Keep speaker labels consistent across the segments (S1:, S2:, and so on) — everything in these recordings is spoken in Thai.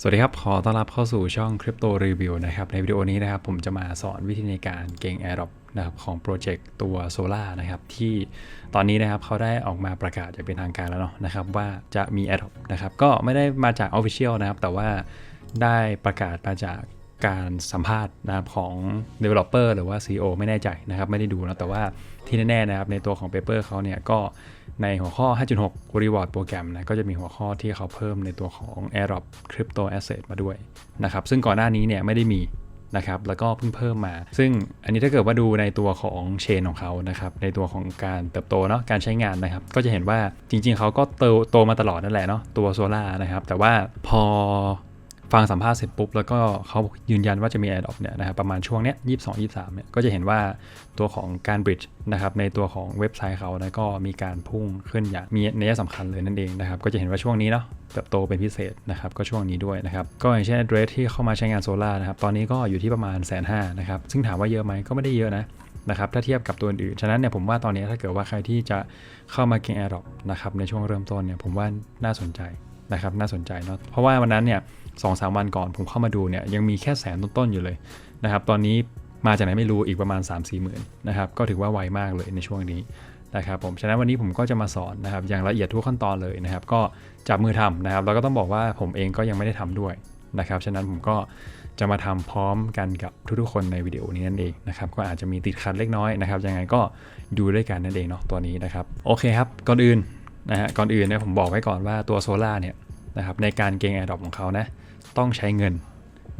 S1: สวัสดีครับ ขอต้อนรับเข้าสู่ช่อง Crypto Review นะครับ ในวิดีโอนี้นะครับ ผมจะมาสอนวิธีในการเก่ง AirDrop นะครับของโปรเจกต์ตัว Solar นะครับ ที่ตอนนี้นะครับเขาได้ออกมาประกาศอย่างเป็นทางการแล้วเนาะนะครับ ว่าจะมี AirDrop นะครับ ก็ไม่ได้มาจาก Official นะครับ แต่ว่าได้ประกาศมาจากการสัมภาษณ์นะครับของ Developer หรือว่า CEO ไม่แน่ใจนะครับ ไม่ได้ดูนะแต่ว่าที่แน่ๆนะครับในตัวของ Paper เขาเนี่ยก็ ในหัวข้อ 5.6 Reward โปรแกรมนะ ก็จะมีหัวข้อที่เขาเพิ่มในตัวของ AirDrop Crypto Asset มาด้วยนะครับ ซึ่งก่อนหน้านี้เนี่ยไม่ได้มีนะครับ แล้วก็เพิ่งเพิ่มมา ซึ่งอันนี้ถ้าเกิดว่าดูในตัวของเชนของเขานะครับ ในตัวของการเติบโตเนาะ การใช้งานนะครับ ก็จะเห็นว่าจริงๆ เขาก็โตโตมาตลอดนั่นแหละเนาะ ตัวโซล่านะครับ แต่ว่าพอ ฟังสัมภาษณ์เสร็จปุ๊บ แล้วก็เขายืนยันว่าจะมี AirDrop เนี่ยนะครับประมาณช่วงเนี้ย22 23เนี่ยก็จะเห็นว่าตัวของการ bridge นะครับในตัวของเว็บไซต์เขานะก็มีการพุ่งขึ้นอย่างมีนัยสำคัญเลยนั่นเองนะครับก็จะเห็นว่าช่วงนี้เนาะเติบโตเป็นพิเศษนะครับก็ช่วงนี้ด้วยนะครับก็อย่างเช่น address ที่เข้ามาใช้งานโซลาร์นะครับตอนนี้ก็อยู่ที่ประมาณแสนห้านะครับซึ่งถามว่าเยอะไหมก็ไม่ได้เยอะนะนะครับถ้าเทียบกับตัวอื่น ฉะนั้นเนี่ยผมว่าตอนนี้ถ้าเกิดว่าใครที่จะเข้ามาเก็ง AirDrop นะครับในช่วงเริ่มต้นเนี่ยผมว่าน่าสนใจนะครับน่าสนใจเนาะเพราะว่าวันนั้นเนี่ย สองสามวันก่อนผมเข้ามาดูเนี่ยยังมีแค่แสนต้นๆอยู่เลยนะครับตอนนี้มาจากไหนไม่รู้อีกประมาณ 3 4หมื่นนะครับก็ถือว่าไวมากเลยในช่วงนี้นะครับผมฉะนั้นวันนี้ผมก็จะมาสอนนะครับอย่างละเอียดทุกขั้นตอนเลยนะครับ ก็จับมือทำนะครับแล้วก็ต้องบอกว่าผมเองก็ยังไม่ได้ทำด้วยนะครับฉะนั้นผมก็จะมาทำพร้อมกันกับทุกๆคนในวิดีโอนี้นั่นเองนะครับก็อาจจะมีติดขัดเล็กน้อยนะครับยังไงก็ดูด้วยกันนั่นเองเนาะตัวนี้นะครับโอเคครับก่อนอื่นนะฮะก่อนอื่นเนี่ยผมบอกไว้ก่อนว่าตัวโซล่าเนี่ย นะครับในการเก็งแอร์ดรอปของเขานะต้องใช้เงิน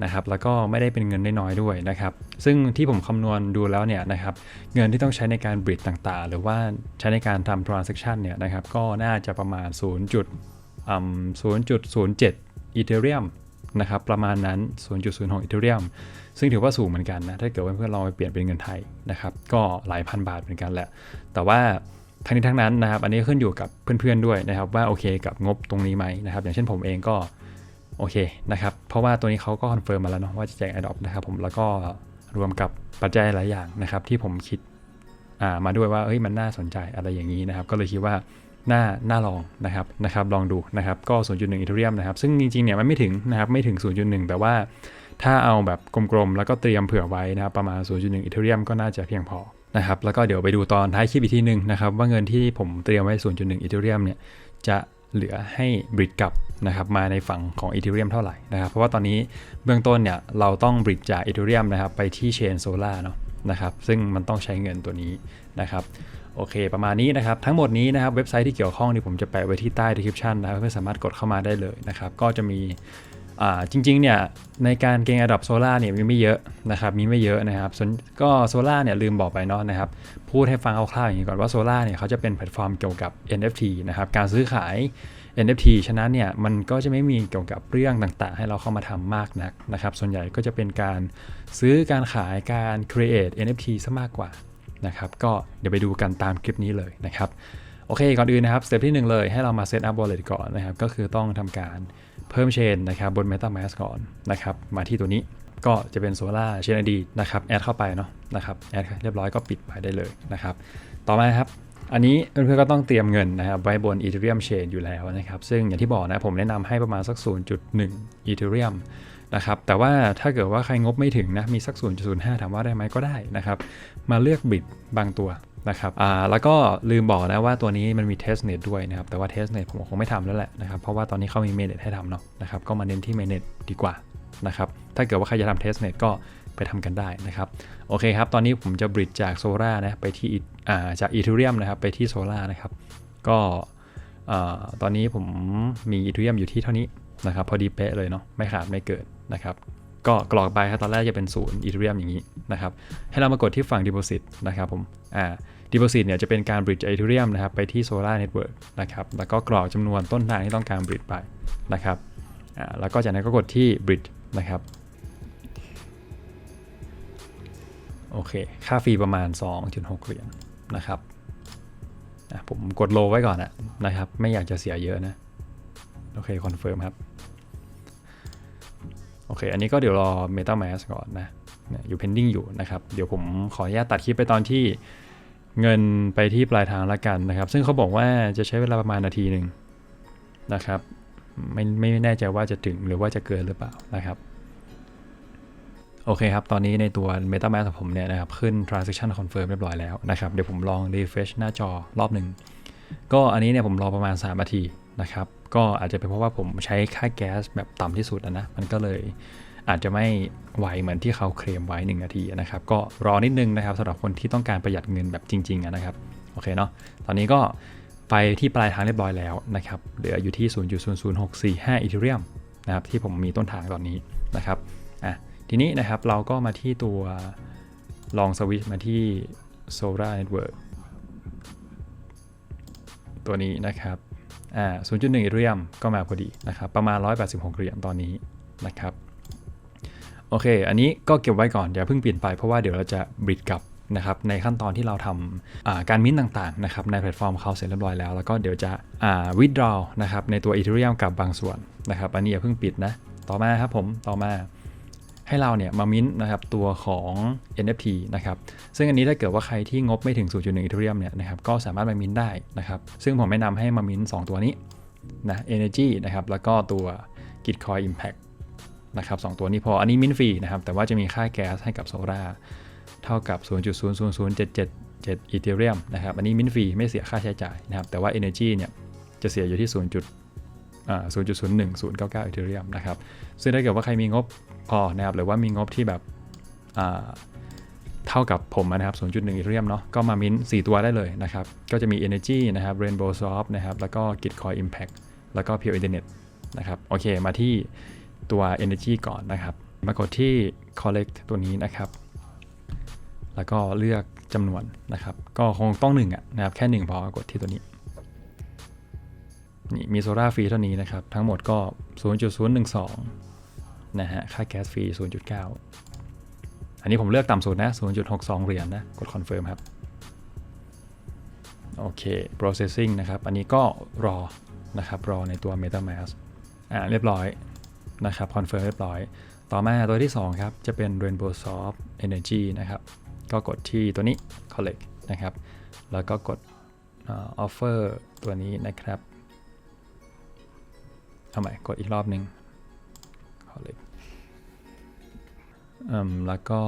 S1: นะครับแล้วก็ไม่ได้เป็นเงินน้อยๆด้วยนะครับ ซึ่งที่ผมคำนวณดูแล้วเนี่ยนะครับเงินที่ต้องใช้ในการบริดต่างๆ หรือว่าใช้ในการทำ transaction เนี่ยนะครับก็น่าจะประมาณ 0. อืม0.07อีเทเรียมนะครับประมาณนั้น 0.06อีเทเรียมซึ่งถือว่าสูงเหมือนกันนะ ถ้าเกิดว่าเพื่อนลองไปเปลี่ยนเป็นเงินไทยนะครับ ก็หลายพันบาทเหมือนกันแหละ แต่ว่า ทั้งนี้ทั้งนั้นนะครับ อันนี้ขึ้นอยู่กับเพื่อนๆด้วยนะครับ ว่าโอเคกับงบตรงนี้ไหมนะครับ อย่างเช่นผมเองก็โอเคนะครับ เพราะว่าตัวนี้เขาก็คอนเฟิร์มมาแล้วเนาะว่าจะแจก Adopt นะครับผมแล้วก็รวมกับปัจจัยหลายอย่างนะครับ ที่ผมคิดมาด้วยว่าเฮ้ยมันน่าสนใจอะไรอย่างนี้นะครับ ก็เลยคิดว่าน่าน่าลองนะครับนะครับลองดูนะครับก็ 0.1อีเทเรียมนะครับ ซึ่งจริงๆเนี่ยมันไม่ถึงนะครับไม่ถึง 0.1 แต่ว่าถ้าเอาแบบกลมๆ แล้วก็เตรียมเผื่อไว้นะครับประมาณ 0.1อีเทเรียมก็น่าจะเพียงพอ นะครับแล้วก็เดี๋ยวไปดูตอนท้ายคลิปอีกทีหนึ่งนะครับว่าเงินที่ผมเตรียมไว้ 0.1อีเทเรียมเนี่ยจะเหลือให้บริดกลับนะครับมาในฝั่งของอีเทเรียมเท่าไหร่นะครับเพราะว่าตอนนี้เบื้องต้นเนี่ยเราต้องบริดจากอีเทเรียมนะครับไปที่เชนโซล่าเนาะนะครับซึ่งมันต้องใช้เงินตัวนี้นะครับโอเค ประมาณนี้นะครับ ทั้งหมดนี้นะครับ เว็บไซต์ที่เกี่ยวข้องที่ผมจะแปะไว้ที่ใต้ description นะครับเพื่อสามารถกดเข้ามาได้เลยนะครับ ก็จะมี จริงๆเนี่ยในการเก็ง Adopt Solar เนี่ยมีไม่เยอะนะครับมีไม่เยอะนะครับส่วนก็ Solar เนี่ยลืมบอกไปเนาะนะครับพูดให้ฟังคร่าวๆอย่างนี้ก่อนว่า Solar เนี่ยเขาจะเป็นแพลตฟอร์มเกี่ยวกับ NFT นะครับการซื้อขาย NFT ฉะนั้นเนี่ยมันก็จะไม่มีเกี่ยวกับเรื่องต่างๆ ให้เราเข้ามาทำมากนักนะครับส่วนใหญ่ก็จะเป็นการซื้อการขายการ create NFT ซะมากกว่านะครับก็เดี๋ยวไปดูกันตามคลิปนี้เลยนะครับโอเคก่อนอื่นนะครับสเต็ปที่ 1 เลยให้เรามาเซตอัพ wallet ก่อนนะครับก็คือต้องทำการ เพิ่มเชนนะครับบน MetaMask ก่อนนะครับมาที่ตัวนี้ก็จะเป็น Solar Chain ID นะครับแอดเข้าไปเนาะนะครับแอดเรียบร้อยก็ปิดไปได้เลยนะครับต่อมาครับอันนี้เพื่อนๆก็ต้องเตรียมเงินนะครับไว้บน Ethereum Chain อยู่แล้วนะครับซึ่งอย่างที่บอกนะผมแนะนำให้ประมาณสัก 0.1 Ethereum นะครับแต่ว่าถ้าเกิดว่าใครงบไม่ถึงนะมีสัก 0.05 ถามว่าได้ไหมก็ได้นะครับมาเลือกบิดบางตัว นะครับอ่าแล้วก็ลืมบอกนะว่าตัวนี้มันมี testnet ด้วยนะครับ แต่ว่า testnet ผมคงไม่ทำแล้วแหละนะครับ เพราะว่าตอนนี้เขามี mainnet ให้ทำเนาะนะครับ ก็มาเน้นที่ mainnet ดีกว่านะครับ ถ้าเกิดว่าใครจะทำ testnet ก็ไปทำกันได้นะครับ โอเคครับ ตอนนี้ผมจะบริดจาก Solar นะ ไปที่อ่าจาก Ethereum นะครับ ไปที่ Solar นะครับ ก็อ่าตอนนี้ผมมี Ethereum อยู่ที่เท่านี้นะครับ พอดีเป๊ะเลยเนาะ ไม่ขาดไม่เกิดนะครับก็กรอกไปครับตอนแรกจะเป็นศูนย์อีเทเรียมอย่างนี้นะครับ ให้เรามากดที่ฝั่ง Deposit นะครับผม อ่า Deposit เนี่ยจะเป็นการ bridge Ethereum นะครับไปที่ Solar Network นะครับแล้วก็กรอกจำนวนต้นทางที่ต้องการ bridge ไปนะครับแล้วก็จากนั้นก็กดที่ bridge นะครับโอเค ค่าฟรีประมาณ 2.6 เหรียญนะครับผมกดโลไว้ก่อนนะนะครับ ไม่อยากจะเสียเยอะนะ โอเค คอนเฟิร์มครับ โอเค อันนี้ก็เดี๋ยวรอ MetaMask ก่อนนะ อยู่ pending อยู่นะครับ เดี๋ยวผมขออนุญาตตัดคลิปไปตอนที่ เงินไปที่ปลายทางละกันนะครับ ซึ่งเขาบอกว่าจะใช้เวลาประมาณนาทีหนึ่งนะครับ ไม่ไม่แน่ใจว่าจะถึงหรือว่าจะเกินหรือเปล่านะครับ โอเคครับ ตอนนี้ในตัว MetaMask ของผมเนี่ยนะครับ ขึ้น transaction confirm เรียบร้อยแล้วนะครับ เดี๋ยวผมลอง refresh หน้าจอรอบหนึ่ง ก็อันนี้เนี่ยผมรอประมาณ 3 นาทีนะครับ ก็อาจจะเป็นเพราะว่าผมใช้ค่าแก๊สแบบต่ำที่สุดนะนะมันก็เลย อาจจะไม่ไวเหมือนที่เขาเคลมไว้ 1 นาทีนะครับ ก็รอนิดนึงนะครับสำหรับคนที่ต้องการประหยัดเงินแบบจริงๆนะครับโอเคเนาะตอนนี้ก็ไปที่ปลายทางเรียบร้อยแล้วนะครับเหลืออยู่ที่ 0.00645อีเทเรียมนะครับที่ผมมีต้นทางตอนนี้นะครับอะทีนี้นะครับเราก็มาที่ตัวลองสวิตช์มาที่ Solar Network ตัวนี้นะครับอ่า0.1อีทเรียมก็มาพอดีนะครับ ประมาณ 186เหรียญตอนนี้นะครับ โอเค อันนี้ก็เก็บไว้ก่อนอย่าเพิ่งเปลี่ยนไปเพราะว่าเดี๋ยวเราจะบิดกลับนะครับในขั้นตอนที่เราทำการมิ้นต่างๆนะครับในแพลตฟอร์มเขาเสร็จเรียบร้อยแล้ว แล้วก็เดี๋ยวจะวิดดรอนะครับในตัว Ethereum กับบางส่วนนะครับอันนี้อย่าเพิ่งปิดนะ ต่อมาครับผมต่อมาให้เราเนี่ยมามิ้นนะครับตัวของ NFT นะครับซึ่งอันนี้ถ้าเกิดว่าใครที่งบไม่ถึง 0.1 Ethereum เนี่ยนะครับก็สามารถมามิ้นได้นะครับซึ่งผมแนะนำให้มามิ้น 2 ตัวนี้นะ Energy นะครับแล้วก็ตัว Gitcoin Impact นะครับสตัวนี้พออันนี้มินฟรีนะครับ แต่ว่าจะมีค่าแก๊สให้กับโซล่าเท่ากับ 0 0 0 0 7 7 7อีเทเรียมนะครับ อันนี้มินฟรีไม่เสียค่าใช้จ่ายนะครับ แต่ว่า Energy เนี่ยจะเสียอยู่ที่ 0. 0.01099อีเทเรียมนะครับ ซึ่งถ้าเกิดว่าใครมีงบพอนะครับ หรือว่ามีงบที่แบบเท่ากับผมนะครับ 0.1อีเทเรียมเนาะ ก็มามิ้น 4 ตัวได้เลยนะครับ ก็จะมี Energy นะครับ Rainbow Soft นะครับ แล้วก็ Gitcoin Impact แล้วก็ Pure Internet นะครับ โอเค มาที่ ตัว Energy ก่อนนะครับ มากดที่ collect ตัวนี้นะครับ แล้วก็เลือกจำนวนนะครับ ก็คงต้องหนึ่งอะนะครับ แค่หนึ่งพอกดที่ตัวนี้นี่มีโซล่าฟรีเท่านี้นะครับ ทั้งหมดก็ 0.012 นะฮะ ค่าแก๊สฟรี 0.9 อันนี้ผมเลือกต่ำสุดนะ 0.62 เหรียญนนะ กด confirm ครับ โอเค processing นะครับ อันนี้ก็รอนะครับ รอในตัว MetaMask อ่า เรียบร้อย นะครับ confirm เรียบร้อย ต่อมาตัวที่ 2 ครับ จะเป็น Rainbow Soft Energy นะครับ ก็กดที่ตัวนี้ collect นะครับ แล้วก็กด offer ตัวนี้นะครับเอาใหม่กดอีกรอบหนึ่ง collect อืมแล้วก็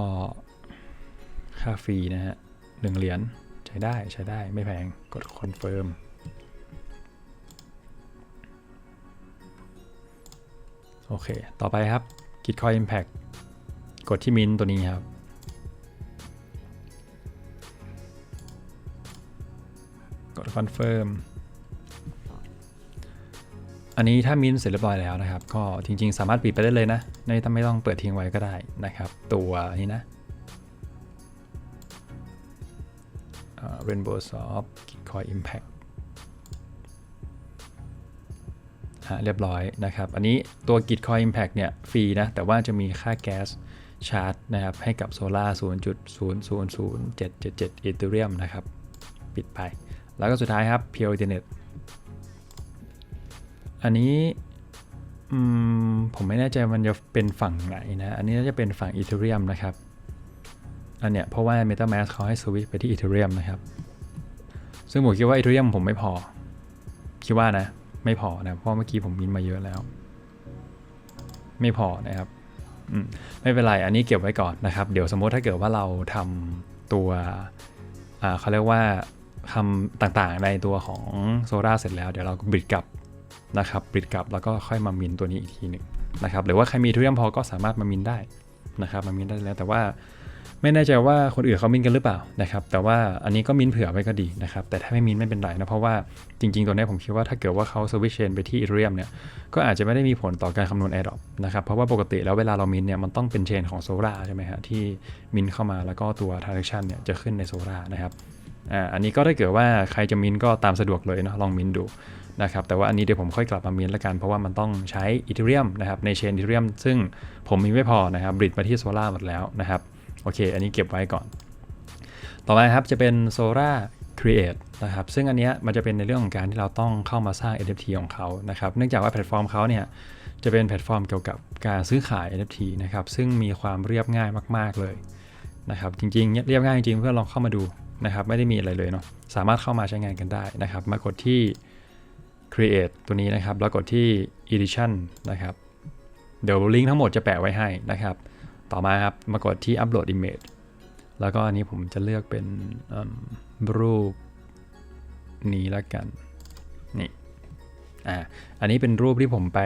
S1: ค่าฟรีนะฮะหนึ่งเหรียญใช้ได้ใช้ได้ไม่แพงกด confirm โอเค ต่อไปครับ Gitcoin Impact กดที่มินตัวนี้ครับ กด Confirm อันนี้ถ้ามินเสร็จเรียบร้อยแล้วนะครับ ก็จริงๆ สามารถปิดไปได้เลยนะไม่ต้องไม่ต้องเปิดทิ้งไว้ก็ได้นะครับ ตัวนี้นะ Rainbow Soft Gitcoin Impact เรียบร้อยนะครับ อันนี้ตัว Gitcoin Impact เนี่ยฟรีนะ แต่ว่าจะมีค่าแก๊สชาร์จนะครับ ให้กับโซลาร์0.000777 Ethereum นะครับ ปิดไป แล้วก็สุดท้ายครับ Pure Internet อันนี้ผมไม่แน่ใจมันจะเป็นฝั่งไหนนะ อันนี้น่าจะเป็นฝั่ง Ethereum นะครับ อันเนี้ยเพราะว่า MetaMask เขาให้สวิตช์ไปที่ Ethereum นะครับ ซึ่งผมคิดว่า Ethereum ผมไม่พอ คิดว่านะ ไม่พอนะเพราะเมื่อกี้ผมมินมาเยอะแล้ว ไม่พอนะครับไม่เป็นไรอันนี้เก็บไว้ก่อนนะครับ เดี๋ยวสมมติถ้าเกิดว่าเราทำตัวเขาเรียกว่าทำต่างๆในตัวของโซลาเสร็จแล้ว เดี๋ยวเราบิดกลับนะครับบิดกลับแล้วก็ค่อยมามินตัวนี้อีกทีหนึ่งนะครับหรือว่าใครมีทุเรียมพอก็สามารถมามินได้นะครับมามินได้แล้วแต่ว่า ไม่แน่ใจว่าคนอื่นเขามินกันหรือเปล่านะครับ แต่ว่าอันนี้ก็มินเผื่อไว้ก็ดีนะครับ แต่ถ้าไม่มินไม่เป็นไรนะเพราะว่าจริง ๆ ตัวนี้ผมคิดว่าถ้าเกิดว่าเขาสวิตช์เชนไปที่อีเรียมเนี่ยก็อาจจะไม่ได้มีผลต่อการคำนวณแอร์ดรอปนะครับเพราะว่าปกติแล้วเวลาเรามินเนี่ยมันต้องเป็นเชนของโซลาใช่ไหมฮะที่มินเข้ามาแล้วก็ตัวทราน a c t i o n เนี่ยจะขึ้นในโซลานะครับอ่าอันนี้ก็ถ้าเกิดว่าใครจะมินก็ตามสะดวกเลยเนาะลองมินดูนะครับแต่ว่าอันนี้เดี๋ยวผมค่อยกลับมามินละกัน เพราะว่ามันต้องใช้อีเทเรียมนะครับในเชนอีเทเรียมซึ่งผมมีไม่พอนะครับบริดมาที่โซลาหมดแล้วนะครับ โอเค อันนี้เก็บไว้ก่อน ต่อไปครับจะเป็น Sora Create นะครับ ซึ่งอันนี้มันจะเป็นในเรื่องของการที่เราต้องเข้ามาสร้าง NFT ของเขานะครับ เนื่องจากว่าแพลตฟอร์มเขาเนี่ยจะเป็นแพลตฟอร์มเกี่ยวกับการซื้อขาย NFT นะครับ ซึ่งมีความเรียบง่ายมาก ๆ เลยนะครับ จริงๆ เรียบง่ายจริงเพื่อลองเข้ามาดูนะครับ ไม่ได้มีอะไรเลยเนาะ สามารถเข้ามาใช้งานกันได้นะครับ มากดที่ create ตัวนี้นะครับ แล้วกดที่ edition นะครับ เดี๋ยวลิงก์ทั้งหมดจะแปะไว้ให้นะครับ ต่อมาครับ มากดที่ upload image แล้วก็อันนี้ผมจะเลือกเป็นรูปนี้แล้วกันนี่อ่าอันนี้เป็นรูปที่ผมไป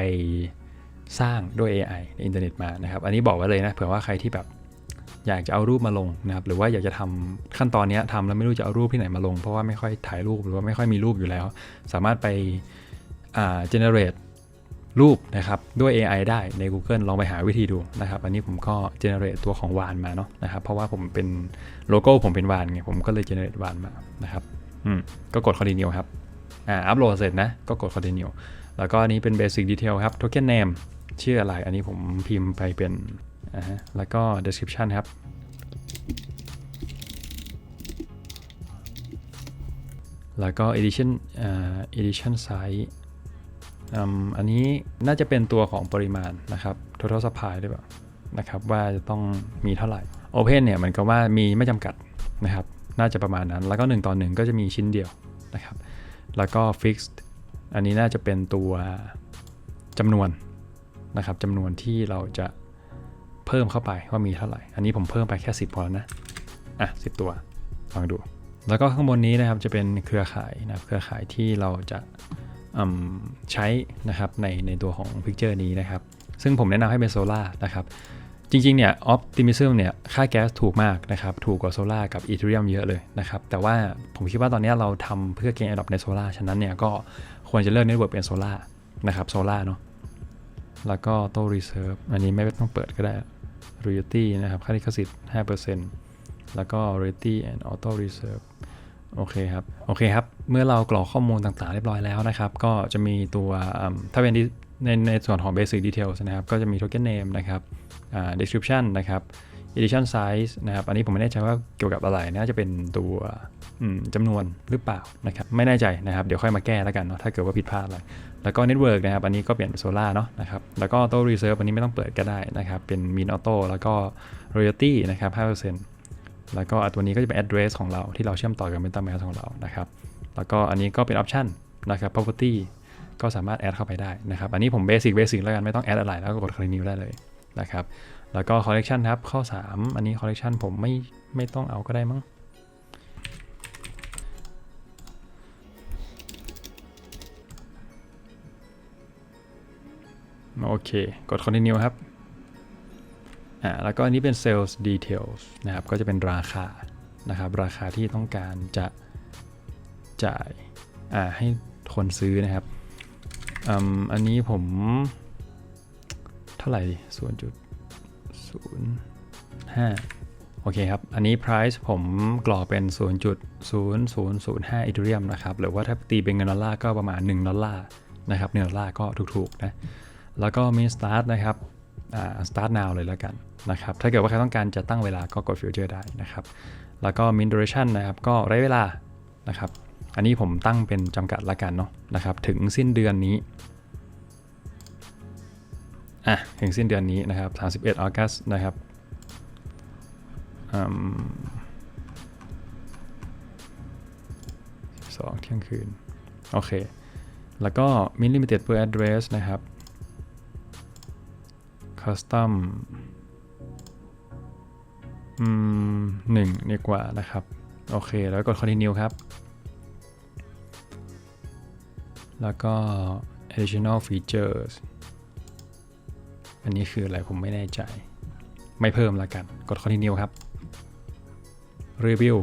S1: สร้างด้วย AI ในอินเทอร์เน็ตมานะครับ อันนี้บอกไว้เลยนะเผื่อว่าใครที่แบบอยากจะเอารูปมาลงนะครับ หรือว่าอยากจะทำขั้นตอนนี้ทำแล้วไม่รู้จะเอารูปที่ไหนมาลง เพราะว่าไม่ค่อยถ่ายรูปหรือว่าไม่ค่อยมีรูปอยู่แล้ว สามารถไปอ่า generate รูปนะครับด้วย AI ได้ใน Google ลองไปหาวิธีดูนะครับอันนี้ผมก็ generate ตัวของวานมาเนาะนะครับเพราะว่าผมเป็นโลโก้ผมเป็นวานไงผมก็เลย generate วานมานะครับอืมก็กด continue ครับอ่าอัปโหลดเสร็จนะก็กด continue แล้วก็อันนี้เป็น basic detail ครับ token name ชื่ออะไรอันนี้ผมพิมพ์ไปเป็นอ่าแล้วก็ description ครับแล้วก็ edition อ่า edition size อันนี้น่าจะเป็นตัวของปริมาณนะครับ total supply หรือเปล่านะครับว่าจะต้องมีเท่าไหร่ open เนี่ยมันก็ว่ามีไม่จำกัดนะครับ น่าจะประมาณนั้น แล้วก็ 1ต่อ1ก็จะมีชิ้นเดียวนะครับ แล้วก็ fixed อันนี้น่าจะเป็นตัวจำนวนนะครับจำนวนที่เราจะเพิ่มเข้าไปว่ามีเท่าไหร่ อันนี้ผมเพิ่มไปแค่ 10 พอแล้วนะ อะ 10 ตัวลองดู แล้วก็ข้างบนนี้นะครับจะเป็นเครือข่ายนะครับเครือข่ายที่เราจะ ใช้นะครับในในตัวของ Picture นี้นะครับ ซึ่งผมแนะนำให้เป็นโซล่านะครับ จริงๆเนี่ย Optimism เนี่ยค่าแก๊สถูกมากนะครับ ถูกกว่าโซล่ากับ Ethereum เยอะเลยนะครับ แต่ว่าผมคิดว่าตอนนี้เราทำเพื่อเก็ง Adopt ในโซล่าฉะนั้นเนี่ยก็ควรจะเลือกเน็ตเวิร์กเป็นโซล่านะครับโซล่าเนาะแล้วก็ Auto Reserve อันนี้ไม่ต้องเปิดก็ได้ Royalty นะครับ ค่าลิขสิทธิ์ 5%แล้วก็ Royalty and Auto Reserve โอเคครับ โอเคครับ เมื่อเรากรอกข้อมูลต่างๆ เรียบร้อยแล้วนะครับ ก็จะมีตัวถ้าเป็นในในส่วนของ Basic Details นะครับ ก็จะมี Token Name นะครับอ่า Description นะครับ Edition Size นะครับ อันนี้ผมไม่แน่ใจว่าเกี่ยวกับอะไร น่าจะเป็นตัวอืมจำนวนหรือเปล่านะครับ ไม่แน่ใจนะครับ เดี๋ยวค่อยมาแก้แล้วกันเนาะ ถ้าเกิดว่าผิดพลาดอะไร แล้วก็ Network นะครับ อันนี้ก็เปลี่ยนเป็นโซล่าเนาะนะครับ แล้วก็ Auto Reserve อันนี้ไม่ต้องเปิดก็ได้นะครับ เป็น Min Auto แล้วก็ Royalty นะครับ5% แล้วก็ตัวนี้ก็จะเป็น address ของเราที่เราเชื่อมต่อกับ MetaMask ของเรานะครับ แล้วก็อันนี้ก็เป็น option นะครับ property ก็สามารถ add เข้าไปได้นะครับ อันนี้ผม basic basic แล้วกันไม่ต้อง add อะไรแล้วก็กด continue ได้เลยนะครับ แล้วก็ collection ครับ ข้อ 3 อันนี้ collection ผมไม่ไม่ต้องเอาก็ได้มั้งโอเค กด continue ครับ อ่าแล้วก็อันนี้เป็น sales details นะครับก็จะเป็นราคานะครับราคาที่ต้องการจะจ่ายอ่าให้คนซื้อนะครับอืมอันนี้ผมเท่าไหร่ศูนย์จุดศูนย์ห้าโอเคครับ อันนี้ price ผมกรอกเป็น 0.0005อีเทเรียมนะครับ หรือว่าถ้าตีเป็นเงินดอลลาร์ก็ประมาณ 1 ดอลลาร์นะครับ 1 ดอลลาร์ก็ถูกๆนะ แล้วก็ min start นะครับ start now เลยแล้วกัน นะครับ ถ้าเกิดว่าใครต้องการจะตั้งเวลาก็กด future ได้นะครับ แล้วก็ min duration นะครับ ก็ระยะเวลานะครับ อันนี้ผมตั้งเป็นจำกัดละกันเนาะนะครับ ถึงสิ้นเดือนนี้อะถึงสิ้นเดือนนี้นะครับ 31ออกัสนะครับอืม12เที่ยงคืน โอเค แล้วก็ min limited per address นะครับ custom อืมหนึ่งดีกว่านะครับ โอเค แล้วกด continue ครับ แล้วก็ additional features อันนี้คืออะไรผมไม่แน่ใจ ไม่เพิ่มละกัน กด continue ครับ review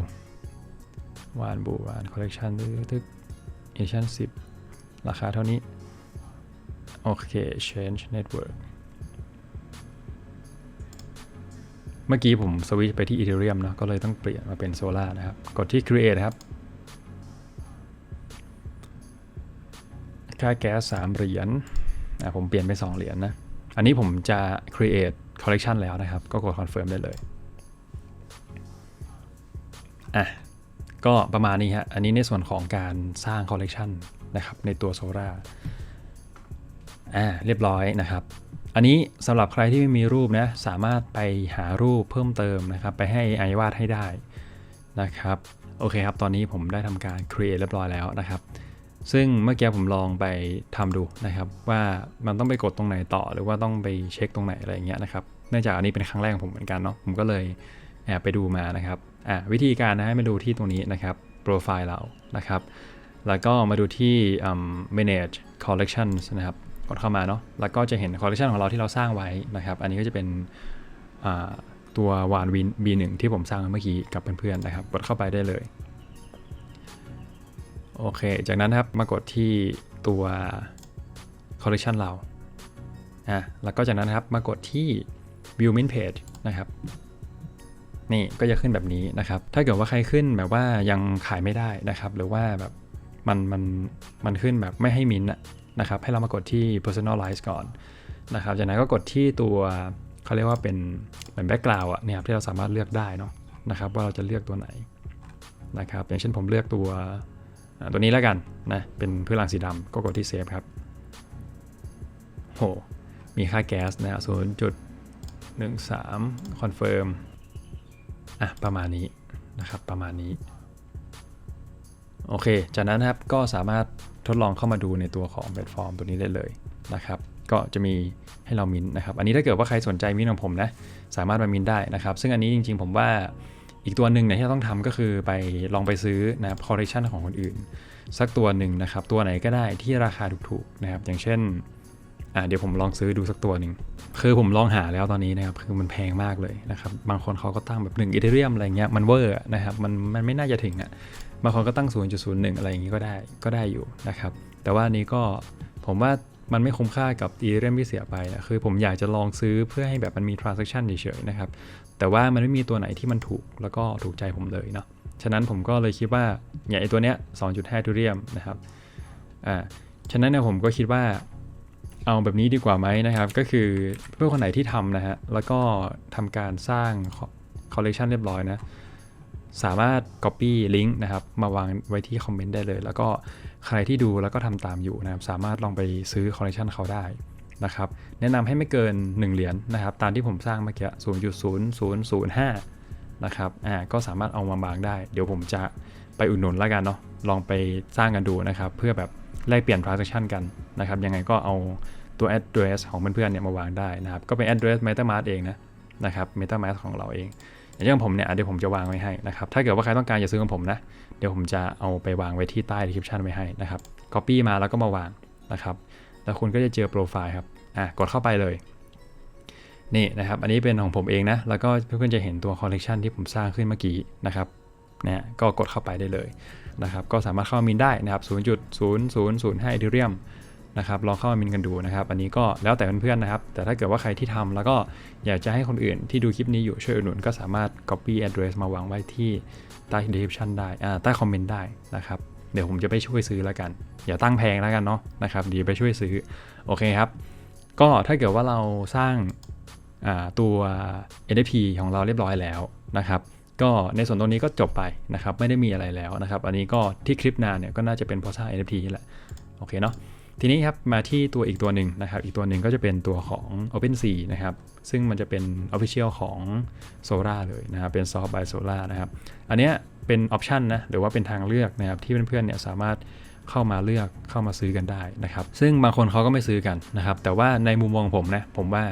S1: วานบูวาน collection ตึก edition 10 ราคาเท่านี้ โอเค change network เมื่อกี้ผมสวิตช์ไปที่ Ethereum เนาะก็เลยต้องเปลี่ยนมาเป็น Solar นะครับ กดที่ create นะครับ ค่าแก๊ส3เหรียญอะผมเปลี่ยนไป2เหรียญนะ อันนี้ผมจะ create collection แล้วนะครับ ก็กด confirm ได้เลยอะก็ประมาณนี้ฮะ อันนี้ในส่วนของการสร้าง collection นะครับในตัว Solar อ่าเรียบร้อยนะครับ อันนี้สำหรับใครที่ไม่มีรูปนะสามารถไปหารูปเพิ่มเติมนะครับ ไปให้ AI วาดให้ได้นะครับโอเคครับ ตอนนี้ผมได้ทำการ create เรียบร้อยแล้วนะครับ ซึ่งเมื่อกี้ผมลองไปทำดูนะครับ ว่ามันต้องไปกดตรงไหนต่อหรือว่าต้องไปเช็คตรงไหนอะไรอย่างเงี้ยนะครับเนื่องจากอันนี้เป็นครั้งแรกของผมเหมือนกันเนาะผมก็เลยแอบไปดูมานะครับอ่าวิธีการนะให้มาดูที่ตรงนี้นะครับโปรไฟล์เรานะครับ แล้วก็มาดูที่ manage collections นะครับ กดเข้ามาเนาะแล้วก็จะเห็น collection ของเราที่เราสร้างไว้นะครับ อันนี้ก็จะเป็นตัววานวิน B1 ที่ผมสร้างเมื่อกี้กับเพื่อนๆนะครับ กดเข้าไปได้เลยโอเค จากนั้นครับมากดที่ตัว collection เราอะแล้วก็จากนั้นครับมากดที่ view min page นะครับนี่ก็จะขึ้นแบบนี้นะครับ ถ้าเกิดว่าใครขึ้นแบบว่ายังขายไม่ได้นะครับ หรือว่าแบบมันมันมันขึ้นแบบไม่ให้มินอะ นะครับให้เรามากดที่ personalize ก่อนนะครับจากนั้นก็กดที่ตัวเขาเรียกว่าเป็นเหมือน background อะเนี่ยที่เราสามารถเลือกได้เนาะนะครับว่าเราจะเลือกตัวไหนนะครับอย่างเช่นผมเลือกตัวตัวนี้แล้วกันนะเป็นพื้นลังสีดำก็กดที่ save ครับโหมีค่าแก๊สนะศูนย์จุดหนึ่งสามคอนเฟิร์มอะประมาณนี้นะครับประมาณนี้ โอเค จากนั้นครับก็สามารถ ทดลองเข้ามาดูในตัวของแพลตฟอร์มตัวนี้ได้เลยนะครับก็จะมีให้เรามินนะครับ อันนี้ถ้าเกิดว่าใครสนใจมินของผมนะ สามารถมามินได้นะครับ ซึ่งอันนี้จริงๆผมว่าอีกตัวหนึ่งเนี่ยที่เราต้องทำก็คือไปลองไปซื้อนะครับคอลเลคชันของคนอื่น สักตัวหนึ่งนะครับ ตัวไหนก็ได้ที่ราคาถูกๆนะครับ อย่างเช่นเดี๋ยวผมลองซื้อดูสักตัวหนึ่งคือผมลองหาแล้วตอนนี้นะครับ คือมันแพงมากเลยนะครับ บางคนเขาก็ตั้งแบบ1อีเทเรียมอะไรเงี้ยมันเวอร์นะครับมันมันไม่น่าจะถึงอะ่ะ บางคนก็ตั้ง 0.01 อะไรอย่างงี้ก็ได้ก็ได้อยู่นะครับ แต่ว่านี้ก็ผมว่ามันไม่คุ้มค่ากับอีเรียมที่เสียไปนะคือผมอยากจะลองซื้อเพื่อให้แบบมันมี transaction เฉยๆนะครับ แต่ว่ามันไม่มีตัวไหนที่มันถูกแล้วก็ถูกใจผมเลยเนาะ ฉะนั้นผมก็เลยคิดว่าอย่างไอตัวเนี้ย 2.5ทูเรียมนะครับ อ่า ฉะนั้นเนี่ยผมก็คิดว่าเอาแบบนี้ดีกว่าไหมนะครับ ก็คือเพื่อคนไหนที่ทำนะฮะ แล้วก็ทำการสร้างคอลเล t ชันเรียบร้อยนะ สามารถ Copy ลิงก์นะครับ มาวางไว้ที่คอมเมนต์ได้เลย แล้วก็ใครที่ดูแล้วก็ทำตามอยู่นะครับ สามารถลองไปซื้อคอลเล t ชันเขาได้นะครับ แนะนำให้ไม่เกิน 1 เหรียญนะครับ ตามที่ผมสร้างเมื่อกี้0.0005 นะครับ อ่า ก็สามารถเอามาวางได้ เดี๋ยวผมจะไปอุดหนุนแล้วกันเนาะ ลองไปสร้างกันดูนะครับ เพื่อแบบแลกเปลี่ยน transaction กันนะครับ ยังไงก็เอาตัว address ของเพื่อนๆเนี่ยมาวางได้นะครับ ก็เป็น address MetaMask เองนะนะครับ MetaMask ของเราเอง อย่างผมเนี่ยเดี๋ยวผมจะวางไว้ให้นะครับถ้าเกิดว่าใครต้องการจะซื้อของผมนะเดี๋ยวผมจะเอาไปวางไว้ที่ใต้ description ไว้ให้นะครับ copy มาแล้วก็มาวางนะครับแล้วคุณก็จะเจอโปรไฟล์ครับอะกดเข้าไปเลยนี่นะครับอันนี้เป็นของผมเองนะแล้วก็เพื่อนๆจะเห็นตัวคอลเลกชันที่ผมสร้างขึ้นเมื่อกี้นะครับเนี่ยก็กดเข้าไปได้เลยนะครับก็สามารถเข้ามินได้นะครับ 0.0005อีเทเรียม นะครับลองเข้ามามินกันดูนะครับ อันนี้ก็แล้วแต่เพื่อนๆนะครับ แต่ถ้าเกิดว่าใครที่ทำแล้วก็อยากจะให้คนอื่นที่ดูคลิปนี้อยู่ช่วยอุดหนุนก็สามารถ copy address มาวางไว้ที่ใต้ description ได้ใต้คอมเมนต์ได้นะครับเดี๋ยวผมจะไปช่วยซื้อแล้วกัน อย่าตั้งแพงแล้วกันเนาะนะครับเดียวไปช่วยซื้อโอเคครับ ก็ถ้าเกิดว่าเราสร้างาตัว NFT ของเราเรียบร้อยแล้วนะครับก็ในส่วนตรงนี้ก็จบไปนะครับไม่ได้มีอะไรแล้วนะครับ อันนี้ก็ที่คลิปนานเนี่ยก็น่าจะเป็นเพราะสร้าง NFT นี่แหละโอเคเนาะ ทีนี้ครับมาที่ตัวอีกตัวหนึ่งนะครับ อีกตัวหนึ่งก็จะเป็นตัวของ OpenSea นะครับ ซึ่งมันจะเป็น Official ของ Solar เลยนะครับ เป็น Soft by Solar นะครับ อันเนี้ยเป็นออปชันนะ หรือว่าเป็นทางเลือกนะครับ ที่เพื่อนๆเนี่ยสามารถเข้ามาเลือกเข้ามาซื้อกันได้นะครับ ซึ่งบางคนเขาก็ไม่ซื้อกันนะครับ แต่ว่าในมุมมองผมนะ ผมว่า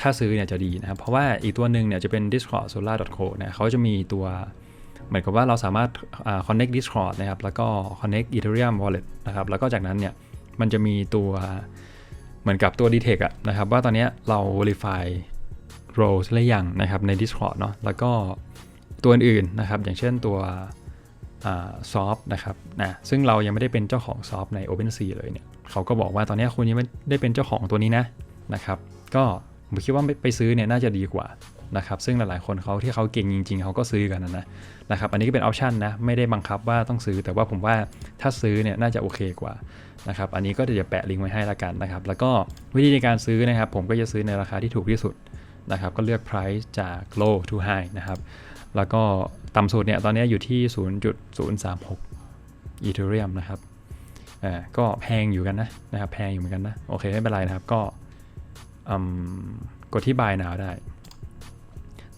S1: ถ้าซื้อเนี่ยจะดีนะครับ เพราะว่าอีกตัวหนึ่งเนี่ยจะเป็น discord solar co นะเขาจะมีตัวเหมือนกับว่าเราสามารถ connect discord นะครับ แล้วก็ connect ethereum wallet นะครับ แล้วก็จากนั้นเนี่ย มันจะมีตัวเหมือนกับตัว detect อะนะครับว่าตอนนี้เรา verify roles หรือยังนะครับใน Discord เนาะแล้วก็ตัวอื่นๆนะครับ อย่างเช่นตัวซอฟนะครับนะซึ่งเรายังไม่ได้เป็นเจ้าของซอฟใน OpenSea เลยเนี่ยเขาก็บอกว่าตอนนี้คุณยังไม่ได้เป็นเจ้าของตัวนี้นะนะครับ ก็ผมคิดว่าไปซื้อเนี่ยน่าจะดีกว่า นะครับซึ่งหลายๆคนเขาที่เขาเก่งจริง ๆเขาก็ซื้อกันนะนะครับอันนี้ก็เป็นออปชันนะไม่ได้บังคับว่าต้องซื้อแต่ว่าผมว่าถ้าซื้อเนี่ยน่าจะโอเคกว่านะครับอันนี้ก็เดี๋ยวแปะลิงก์ไว้ให้ละกันนะครับแล้วก็วิธีในการซื้อนะครับผมก็จะซื้อในราคาที่ถูกที่สุดนะครับก็เลือก price จาก low to high นะครับแล้วก็ต่ำสุดเนี่ยตอนนี้อยู่ที่ 0.036 Ethereum นะครับอ่าก็แพงอยู่กันนะนะครับแพงอยู่เหมือนกันนะโอเคไม่เป็นไรนะครับก็กดที่ buy now ได้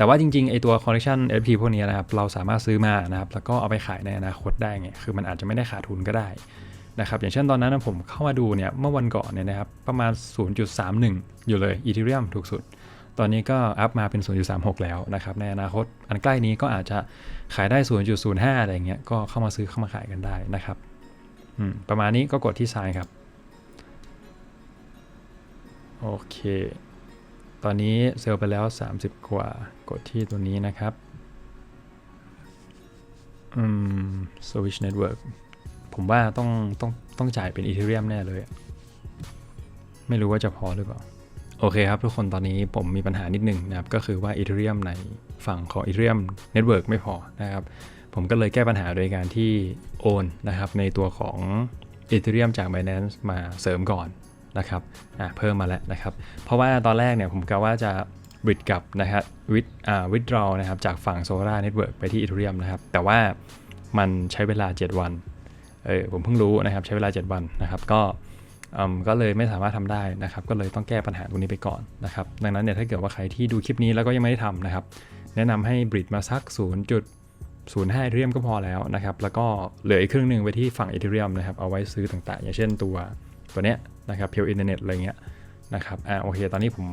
S1: แต่ว่าจริงๆไอตัว collection FP พวกนี้นะครับเราสามารถซื้อมานะครับแล้วก็เอาไปขายในอนาคตได้ไงคือมันอาจจะไม่ได้ขาดทุนก็ได้นะครับอย่างเช่นตอนนั้นผมเข้ามาดูเนี่ยเมื่อวันก่อนเนี่ยนะครับประมาณ 0.31 อยู่เลยอีเทเรียมถูกสุด ตอนนี้ก็อัพมาเป็น 0.36 แล้วนะครับในอนาคตอันใกล้นี้ก็อาจจะขายได้ 0.05 อะไรเงี้ยก็เข้ามาซื้อเข้ามาขายกันได้นะครับอืมประมาณนี้ก็กดที่ซ้ายครับโอเค ตอนนี้เซลล์ไปแล้ว 30 กว่ากดที่ตัวนี้นะครับอืม Switch Network ผมว่าต้องต้องต้องจ่ายเป็นอีเทเรียมแน่เลย ไม่รู้ว่าจะพอหรือเปล่า โอเคครับทุกคนตอนนี้ผมมีปัญหานิดนึงนะครับ ก็คือว่าอีเทเรียมในฝั่งของอีเทเรียมเน็ตเวิร์กไม่พอนะครับ ผมก็เลยแก้ปัญหาโดยการที่โอนนะครับในตัวของอีเทเรียมจาก Binance มาเสริมก่อน นะครับอะเพิ่มมาแล้วนะครับ เพราะว่าตอนแรกเนี่ยผมกะว่าจะบิดกับนะครับวิดอ่าวิดรอนะครับจากฝั่ง Solar Network ไปที่อีเทเรียมนะครับ แต่ว่ามันใช้เวลา 7 วันเออผมเพิ่งรู้นะครับใช้เวลา 7 วันนะครับก็อืมก็เลยไม่สามารถทำได้นะครับ ก็เลยต้องแก้ปัญหาตรงนี้ไปก่อนนะครับ ดังนั้นเนี่ยถ้าเกิดว่าใครที่ดูคลิปนี้แล้วก็ยังไม่ได้ทำนะครับ แนะนำให้บริดมาสัก 0.05อีเทเรียมก็พอแล้วนะครับ แล้วก็เหลืออีกครึ่งหนึ่งไว้ที่ฝั่งอีเทเรียมนะครับ เอาไว้ซื้อต่างๆ อย่างเช่นตัวตัวเนี้ย นะครับเพียวอินเทอร์เน็ตอะไรเงี้ยนะครับอ่าโอเค ตอนนี้ผม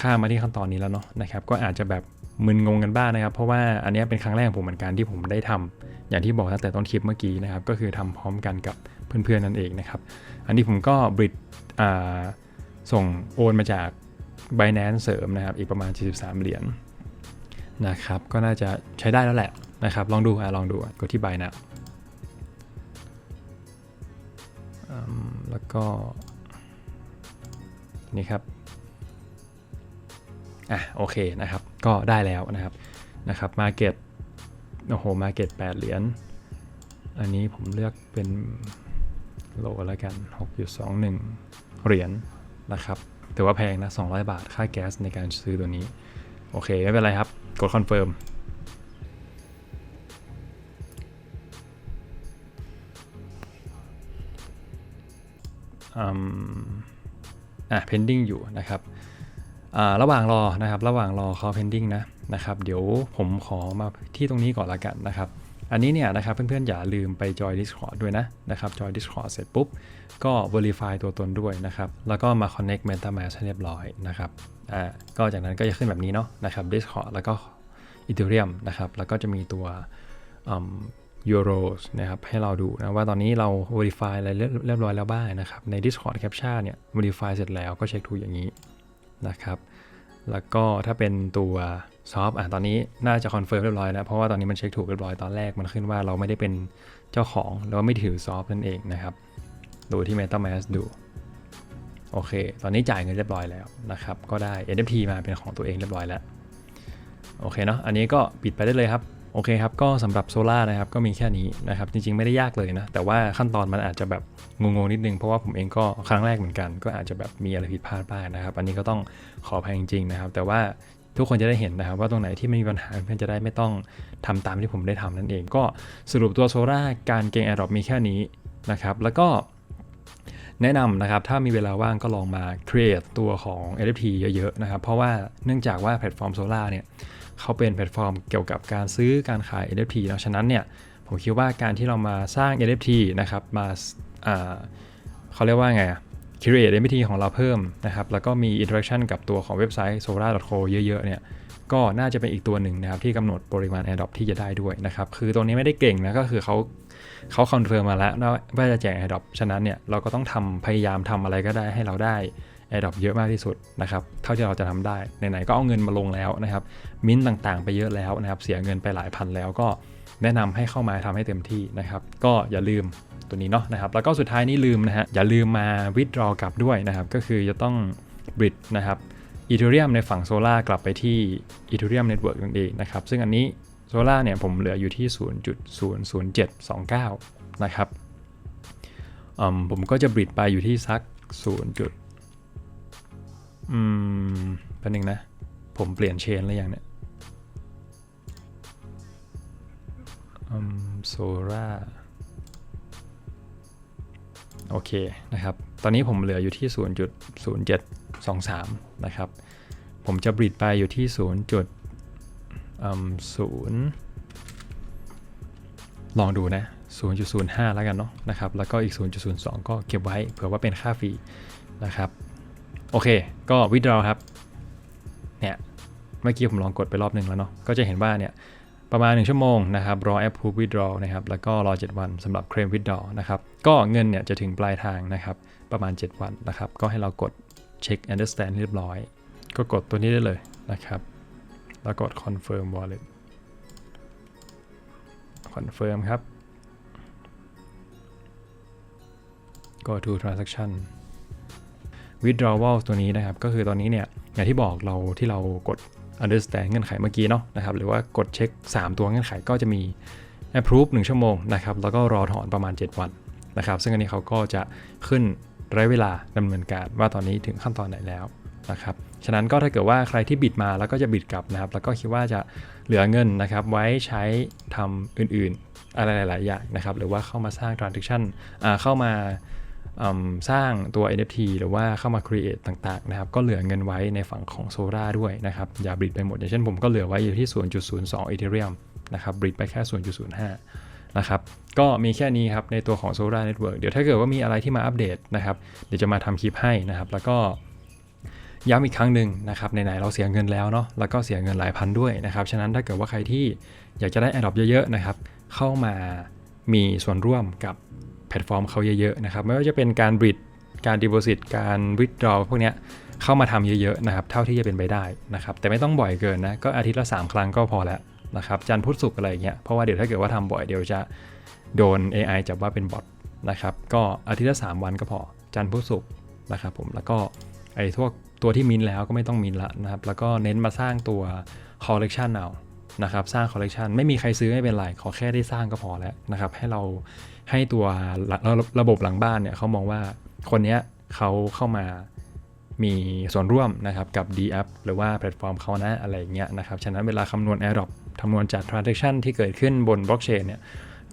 S1: ข้ามมาที่ขั้นตอนนี้แล้วเนาะนะครับก็อาจจะแบบมึนงงกันบ้างนะครับ เพราะว่าอันนี้เป็นครั้งแรกของผมเหมือนกันที่ผมได้ทำอย่างที่บอกตั้งแต่ต้นคลิปเมื่อกี้นะครับ ก็คือทำพร้อมกันกับเพื่อนๆนั่นเองนะครับ อันนี้ผมก็บริดส่งโอนมาจาก Binance เสริมนะครับ อีกประมาณ 73 เหรียญนะครับ ก็น่าจะใช้ได้แล้วแหละนะครับ ลองดูอะลองดูกดที่ Buy now อืมแล้วก็ นี่ครับอะโอเคนะครับก็ได้แล้วนะครับนะครับ Market โอ้โห Market 8เหรียญอันนี้ผมเลือกเป็นโลแล้วกัน 6.21 เหรียญนะครับถือว่าแพงนะ 200 บาทค่าแก๊สในการซื้อตัวนี้ โอเค ไม่เป็นไรครับ กดคอนเฟิร์มอืม อะ pending อยู่นะครับอ่าระหว่างรอนะครับ ระหว่างรอเขา pending นะนะครับ เดี๋ยวผมขอมาที่ตรงนี้ก่อนละกันนะครับ อันนี้เนี่ยนะครับเพื่อนๆอย่าลืมไปจอย Discord ด้วยนะนะครับจอย Discord เสร็จปุ๊บ ก็ Verify ตัวตนด้วยนะครับ แล้วก็มา Connect MetaMask ให้เรียบร้อยนะครับอ่าก็จากนั้นก็จะขึ้นแบบนี้เนาะนะครับ Discord แล้วก็ Ethereum นะครับแล้วก็จะมีตัว อืม Euros นะครับให้เราดูนะว่าตอนนี้เรา Verify อะไรเรียบเรียบร้อยแล้วบ้างนะครับ ใน Discord Captcha เนี่ย Verify เสร็จแล้วก็เช็คถูกอย่างนี้นะครับ แล้วก็ถ้าเป็นตัวซอฟอะตอนนี้น่าจะคอนเฟิร์มเรียบร้อยแล้ว เพราะว่าตอนนี้มันเช็คถูกเรียบร้อยตอนแรกมันขึ้นว่าเราไม่ได้เป็นเจ้าของแล้วไม่ถือซอฟนั่นเองนะครับดูที่ MetaMask ดูโอเค ตอนนี้จ่ายเงินเรียบร้อยแล้วนะครับ ก็ได้ NFT มาเป็นของตัวเองเรียบร้อยแล้ว โอเคเนาะ อันนี้ก็ปิดไปได้เลยครับ โอเคครับ ก็สำหรับโซล่านะครับก็มีแค่นี้นะครับ จริงๆ ไม่ได้ยากเลยนะ แต่ว่าขั้นตอนมันอาจจะแบบงงๆนิดนึง เพราะว่าผมเองก็ครั้งแรกเหมือนกัน ก็อาจจะแบบมีอะไรผิดพลาดบ้างนะครับ อันนี้ก็ต้องขออภัยจริงๆนะครับ แต่ว่าทุกคนจะได้เห็นนะครับว่าตรงไหนที่ไม่มีปัญหาเพื่อนจะได้ไม่ต้องทำตามที่ผมได้ทำนั่นเอง ก็สรุปตัวโซล่าการเก็งแอร์ดรอปมีแค่นี้นะครับ แล้วก็แนะนำนะครับ ถ้ามีเวลาว่างก็ลองมา create ตัวของ NFT เยอะๆนะครับ เพราะว่าเนื่องจากว่าแพลตฟอร์ม Solar เนี่ย เขาเป็นแพลตฟอร์มเกี่ยวกับการซื้อการขาย NFT เนอะฉะนั้นเนี่ยผมคิดว่าการที่เรามาสร้าง NFT นะครับมาาเขาเรียกว่าไงอะ create NFT ของเราเพิ่มนะครับ แล้วก็มี interaction กับตัวของเว็บไซต์ solar.co เยอะๆเนี่ยก็น่าจะเป็นอีกตัวหนึ่งนะครับ ที่กำหนดปริมาณ airdrop ที่จะได้ด้วยนะครับ คือตัวนี้ไม่ได้เก่งนะก็คือเขาเขาคอนเฟิร์มมาแล้วว่าจะแจก airdrop ฉะนั้นเนี่ยเราก็ต้องทำพยายามทำอะไรก็ได้ให้เราได้ airdrop เยอะมากที่สุดนะครับเท่าที่เราจะทำได้ไหนๆก็เอาเงินมาลงแล้วนะครับมิ้นต่างๆ ไปเยอะแล้วนะครับเสียเงินไปหลายพันแล้วก็แนะนำให้เข้ามาทำให้เต็มที่นะครับก็อย่าลืมตัวนี้เนาะนะครับแล้วก็สุดท้ายนี่ลืมนะฮะอย่าลืมมา withdraw กลับด้วยนะครับก็คือจะต้อง bridge นะครับอีเทเรียมในฝั่งโซล่ากลับไปที่ Ethereum Network นั่นเองนะครับซึ่งอันนี้โซล่าเนี่ยผมเหลืออยู่ที่ 0.00729 นะครับผมก็จะบริดไปอยู่ที่สัก 0. อืมเป็นหนึ่งนะ ผมเปลี่ยนเชนแล้วยังเนี่ยอืมโซล่าโอเคนะครับ ตอนนี้ผมเหลืออยู่ที่ 0.0723 นะครับ ผมจะบริดไปอยู่ที่ 0. จุดศูนย์ลองดูนะ 0.05 แล้วกันเนาะนะครับ แล้วก็อีก 0.02 ก็เก็บไว้เผื่อว่าเป็นค่าฟรีนะครับ โอเค ก็ withdraw ครับ เนี่ย เมื่อกี้ผมลองกดไปรอบหนึ่งแล้วเนาะ ก็จะเห็นว่าเนี่ย ประมาณ 1 ชั่วโมงนะครับ รอ approve withdraw นะครับ แล้วก็รอ 7 วันสำหรับ claim withdraw นะครับ ก็เงินเนี่ยจะถึงปลายทางนะครับ ประมาณ 7 วันนะครับ ก็ให้เรากดเช็ค understand เรียบร้อย ก็กดตัวนี้ได้เลยนะครับ แล้วกด confirm wallet confirm ครับ go to transaction withdrawal ตัวนี้นะครับ ก็คือตอนนี้เนี่ย อย่างที่บอกเราที่เรากด understand เงื่อนไขเมื่อกี้เนาะนะครับ หรือว่ากดเช็ค 3 ตัวเงื่อนไขก็จะมี approve 1 ชั่วโมงนะครับ แล้วก็รอถอนประมาณ 7 วันนะครับ ซึ่งอันนี้เขาก็จะขึ้นระยะเวลาดำเนินการว่าตอนนี้ถึงขั้นตอนไหนแล้วนะครับ ฉะนั้นก็ถ้าเกิดว่าใครที่บิดมาแล้วก็จะบิดกลับนะครับ แล้วก็คิดว่าจะเหลือเงินนะครับ ไว้ใช้ทำอื่นๆ อะไรหลาย ๆ อย่างนะครับ หรือว่าเข้ามาสร้าง transaction เข้ามา สร้างตัว NFT หรือว่าเข้ามา create ต่างๆนะครับก็เหลือเงินไว้ในฝั่งของ Solana ด้วยนะครับอย่าบริดไปหมด อย่างเช่นผมก็เหลือไว้อยู่ที่ 0.02 Ethereum นะครับบริดไปแค่ 0.05 นะครับก็มีแค่นี้ครับในตัวของ Solana Network เดี๋ยวถ้าเกิดว่ามีอะไรที่มาอัปเดตนะครับเดี๋ยวจะมาทำคลิปให้นะครับแล้วก็ย้ำอีกครั้งหนึ่งนะครับไหนๆเราเสียเงินแล้วเนาะแล้วก็เสียเงินหลายพันด้วยนะครับฉะนั้นถ้าเกิดว่าใครที่อยากจะได้ a d o p เยอะๆนะครับเข้ามามีส่วนร่วมกับ พลตฟอร์มเขาเยอะๆนะครับไม่ว่าจะเป็นการบริดการ deposit การ withdraw พวกเนี้ยเข้ามาทำเยอะๆนะครับเท่าที่จะเป็นไปได้นะครับแต่ไม่ต้องบ่อยเกินนะก็อาทิตย์ละ 3 ครั้งก็พอแล้วนะครับจันพุธศุกร์อะไรอย่างเงี้ยเพราะว่าเดี๋ยวถ้าเกิดว่าทำบ่อยเดี๋ยวจะโดน AI จับว่าเป็นบอทนะครับก็อาทิตย์ละ 3 วันก็พอจันพุธศุกร์นะครับผมแล้วก็ไอ้พวกตัวที่มินแล้วก็ไม่ต้องมินละนะครับแล้วก็เน้นมาสร้างตัว collection เอานะครับสร้างคอลเลกชันไม่มีใครซื้อไม่เป็นไรขอแค่ได้สร้างก็พอแล้วนะครับให้เรา ให้ตัวระระระบบหลังบ้านเนี่ยเขามองว่าคนเนี้ยเขาเข้ามามีส่วนร่วมนะครับกับ d app หรือว่าแพลตฟอร์มเขานะอะไรอย่างเงี้ยนะครับ ฉะนั้นเวลาคำนวณ airdrop คำนวณจาก transaction ที่เกิดขึ้นบน blockchain เนี่ย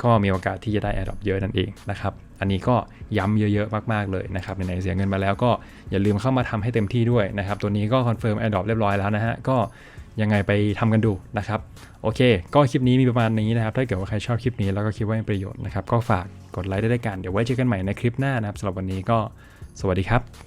S1: ก็มีโอกาสที่จะได้ airdrop เยอะนั่นเองนะครับ อันนี้ก็ย้ำเยอะๆ มากๆเลยนะครับไหนๆเสียเงินมาแล้วก็อย่าลืมเข้ามาทำให้เต็มที่ด้วยนะครับ ตัวนี้ก็คอนเฟิร์ม airdrop เรียบร้อยแล้วนะฮะ ก็ ยังไงไปทำกันดูนะครับโอเค ก็คลิปนี้มีประมาณนี้นะครับ ถ้าเกิดว่าใครชอบคลิปนี้แล้วก็คิดว่ามีประโยชน์นะครับ ก็ฝากกดไลค์ได้ด้วยกัน เดี๋ยวไว้เจอกันใหม่ในคลิปหน้านะครับสำหรับวันนี้ก็สวัสดีครับ